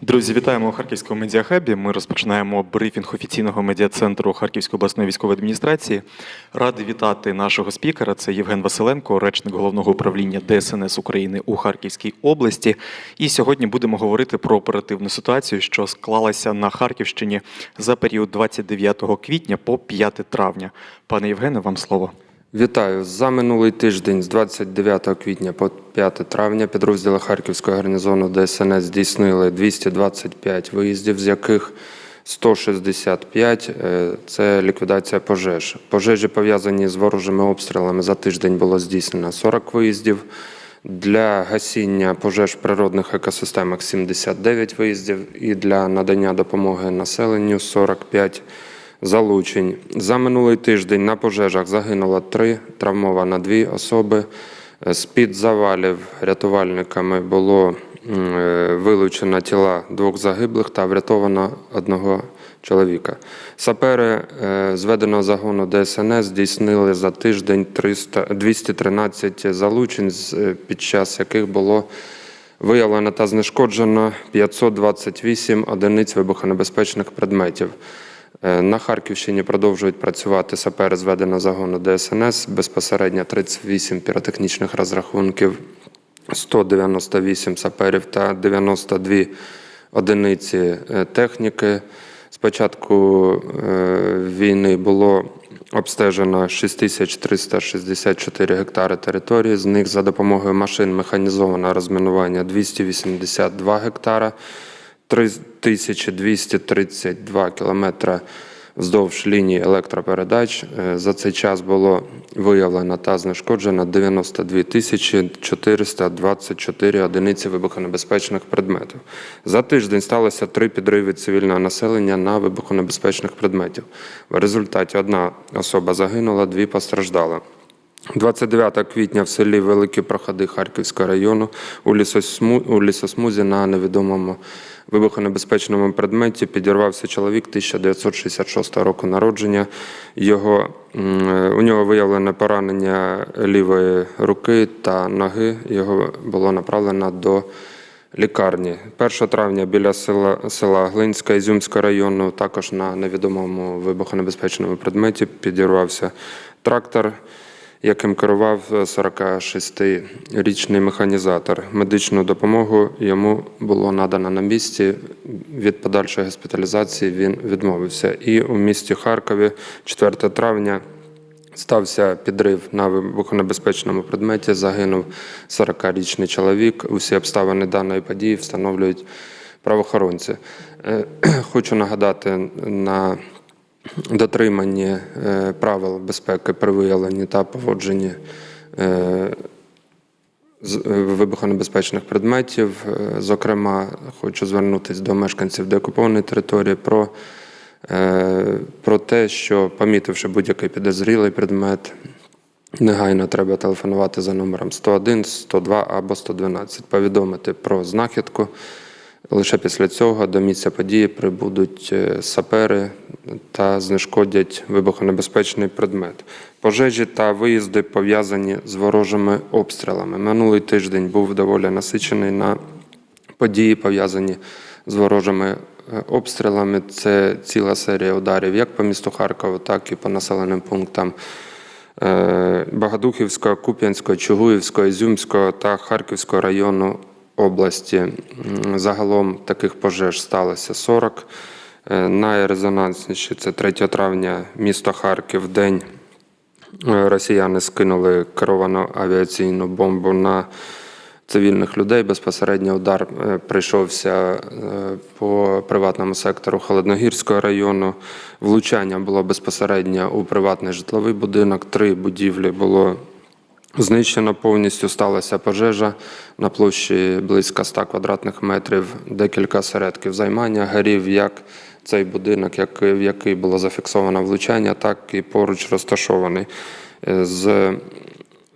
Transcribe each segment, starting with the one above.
Друзі, вітаємо у Харківському медіахабі. Ми розпочинаємо брифінг офіційного медіа-центру Харківської обласної військової адміністрації. Радий вітати нашого спікера. Це Євген Василенко, речник головного управління ДСНС України у Харківській області. І сьогодні будемо говорити про оперативну ситуацію, що склалася на Харківщині за період 29 квітня по 5 травня. Пане Євгене, вам слово. Вітаю. За минулий тиждень з 29 квітня по 5 травня підрозділи Харківського гарнізону ДСНС здійснили 225 виїздів, з яких 165 е, – це ліквідація пожеж. Пожежі, пов'язані з ворожими обстрілами, за тиждень було здійснено 40 виїздів. Для гасіння пожеж в природних екосистемах 79 виїздів і для надання допомоги населенню 45 залучень. За минулий тиждень на пожежах загинуло 3, травмовано 2 особи. З-під завалів рятувальниками було е, вилучено тіла двох загиблих та врятовано одного чоловіка. Сапери е, зведеного загону ДСНС здійснили за тиждень 300, 213 залучень, е, під час яких було виявлено та знешкоджено 528 одиниць вибухонебезпечних предметів. Е, На Харківщині продовжують працювати сапери зведеного загону ДСНС, безпосередньо 38 піротехнічних розрахунків, 198 саперів та 92 одиниці е, техніки. З початку е, війни було обстежено 6364 гектари території. З них за допомогою машин механізованого розмінування 282 гектара. 3232 кілометри вздовж лінії електропередач. Е, За цей час було виявлено та знешкоджено 92 тисячі 424 одиниці вибухонебезпечних предметів. За тиждень сталося три підриви цивільного населення на вибухонебезпечних предметів. В результаті одна особа загинула, дві постраждали. 29 квітня в селі Великі Проходи Харківського району у лісосму- у лісосмузі на невідомому вибухонебезпечному предметі підірвався чоловік 1966 року народження. Його, у нього виявлено поранення лівої руки та ноги. Його було направлено до лікарні. 1 травня біля села, села Глинська Ізюмського району, також на невідомому вибухонебезпечному предметі підірвався трактор, яким керував 46-річний механізатор. Медичну допомогу йому було надано на місці. Від подальшої госпіталізації він відмовився. І у місті Харкові 4 травня Стався підрив на вибухонебезпечному предметі. Загинув 40-річний чоловік. Усі обставини даної події встановлюють правоохоронці. Е, Хочу нагадати на дотриманні е, правил безпеки при виявленні та поводженні е, е, вибухонебезпечних предметів. Зокрема, хочу звернутися до мешканців деокупованої території про, про те, що помітивши будь-який підозрілий предмет, негайно треба телефонувати за номером 101, 102 або 112, повідомити про знахідку. Лише після цього до місця події прибудуть сапери та знешкодять вибухонебезпечний предмет. Пожежі та виїзди пов'язані з ворожими обстрілами. Минулий тиждень був доволі насичений на події, пов'язані з ворожими е, обстрілами. Це ціла серія ударів як по місту Харкову, так і по населеним пунктам е, Богодухівського, Куп'янського, Чугуївського, Ізюмського та Харківського району області. Загалом таких пожеж сталося 40. Е, Найрезонансніші це 3 травня місто Харків, день Е, Росіяни скинули керовану авіаційну бомбу на цивільних людей. Безпосередньо удар е, прийшовся по приватному сектору Холодногірського району. Влучання було безпосередньо у приватний житловий будинок. Три будівлі було Знищено повністю сталася пожежа на площі близько 100 квадратних метрів, декілька середків займання горів як цей будинок, як- в який було зафіксовано влучання, так і поруч розташований. Е, З,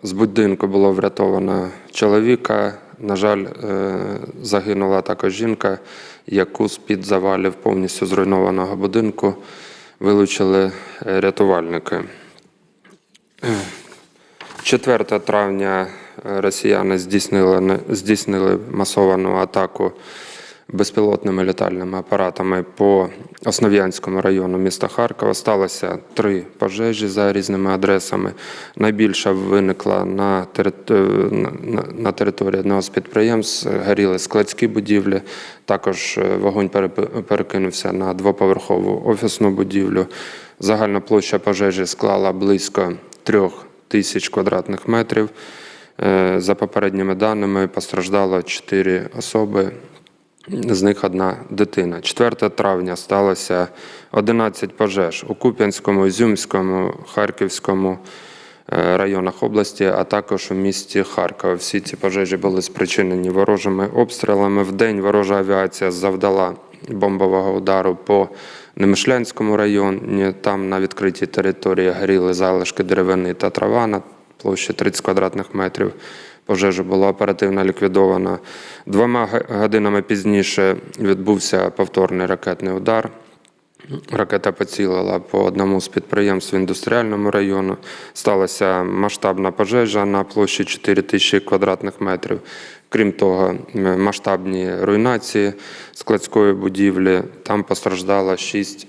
з будинку було врятовано чоловіка. На жаль, е, загинула також жінка, яку з-під завалів повністю зруйнованого будинку вилучили е, рятувальники. 4 травня росіяни здійснили, здійснили масовану атаку безпілотними літальними апаратами по Основ'янському району міста Харкова. Сталося три пожежі за різними адресами. Найбільша виникла на, терит... на- території одного з підприємств. Горіли складські будівлі. Також е, вогонь перекинувся на двоповерхову офісну будівлю. Загальна площа пожежі склала близько трьох тисяч квадратних метрів. Е, За попередніми даними постраждало 4 особи, з них одна дитина. 4 травня сталося 11 пожеж у Куп'янському, Ізюмському, Харківському е, районах області, а також у місті Харкова. Всі ці пожежі були спричинені ворожими обстрілами. В день ворожа авіація завдала бомбового удару по Немишлянському районі. Там на відкритій території горіли залишки деревини та трава на площі 30 квадратних метрів. Пожежа була оперативно ліквідована. Двома годинами пізніше відбувся повторний ракетний удар. Ракета поцілила по одному з підприємств індустріальному району. Сталася масштабна пожежа на площі 4 тисячі квадратних метрів. Крім того, масштабні руйнації складської будівлі. Там постраждало 6,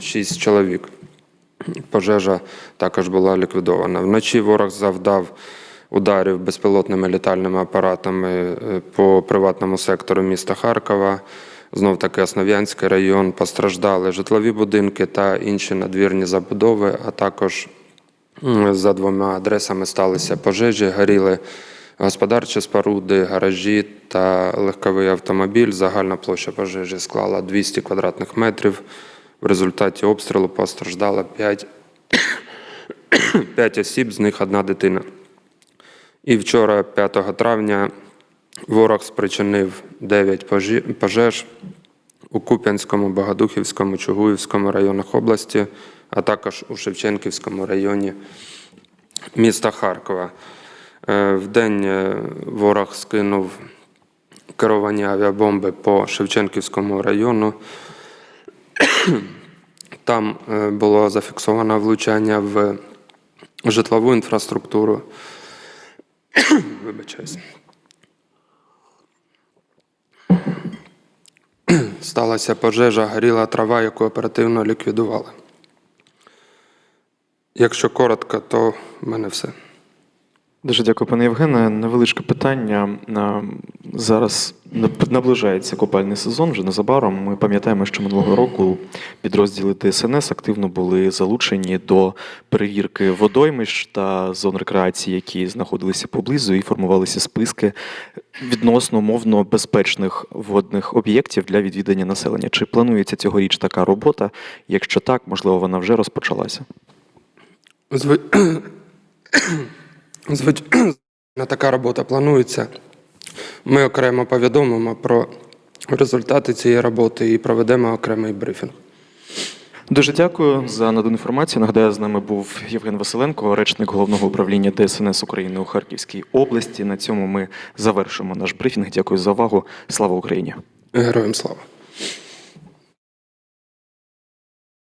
6 чоловік. Пожежа також була ліквідована. Вночі ворог завдав ударів безпілотними літальними апаратами е, по приватному сектору міста Харкова. Знов таки Основ'янський район постраждали житлові будинки та інші надвірні забудови, а також за двома адресами сталися пожежі, горіли господарчі споруди, гаражі та легковий автомобіль. Загальна площа пожежі склала 200 квадратних метрів. В результаті обстрілу постраждало 5, 5 осіб, з них одна дитина. І вчора, 5 травня, ворог спричинив 9 пожеж у Куп'янському, Богодухівському, Чугуївському районах області, а також у Шевченківському районі міста Харкова. Е, Вдень е, ворог скинув керовані авіабомби по Шевченківському району. Там е, було зафіксовано влучання в житлову інфраструктуру. Вибачаюсь. Сталася пожежа, горіла трава, яку оперативно ліквідували. Якщо коротко, то в мене все. Дуже дякую, пане Євгене. Невеличке питання. Зараз наближається купальний сезон вже незабаром. Ми пам'ятаємо, що минулого року підрозділи ДСНС активно були залучені до перевірки водоймищ та зон рекреації, які знаходилися поблизу, і формувалися списки відносно мовно безпечних водних об'єктів для відвідання населення. Чи планується цьогоріч така робота? Якщо так, можливо, вона вже розпочалася. Зви... Звичайно, така робота планується. Ми окремо повідомимо про результати цієї роботи і проведемо окремий брифінг. Дуже дякую за надану інформацію. Нагадаю, з нами був Євген Василенко, речник головного управління ДСНС України у Харківській області. На цьому ми завершимо наш брифінг. Дякую за увагу. Слава Україні! Героям слава!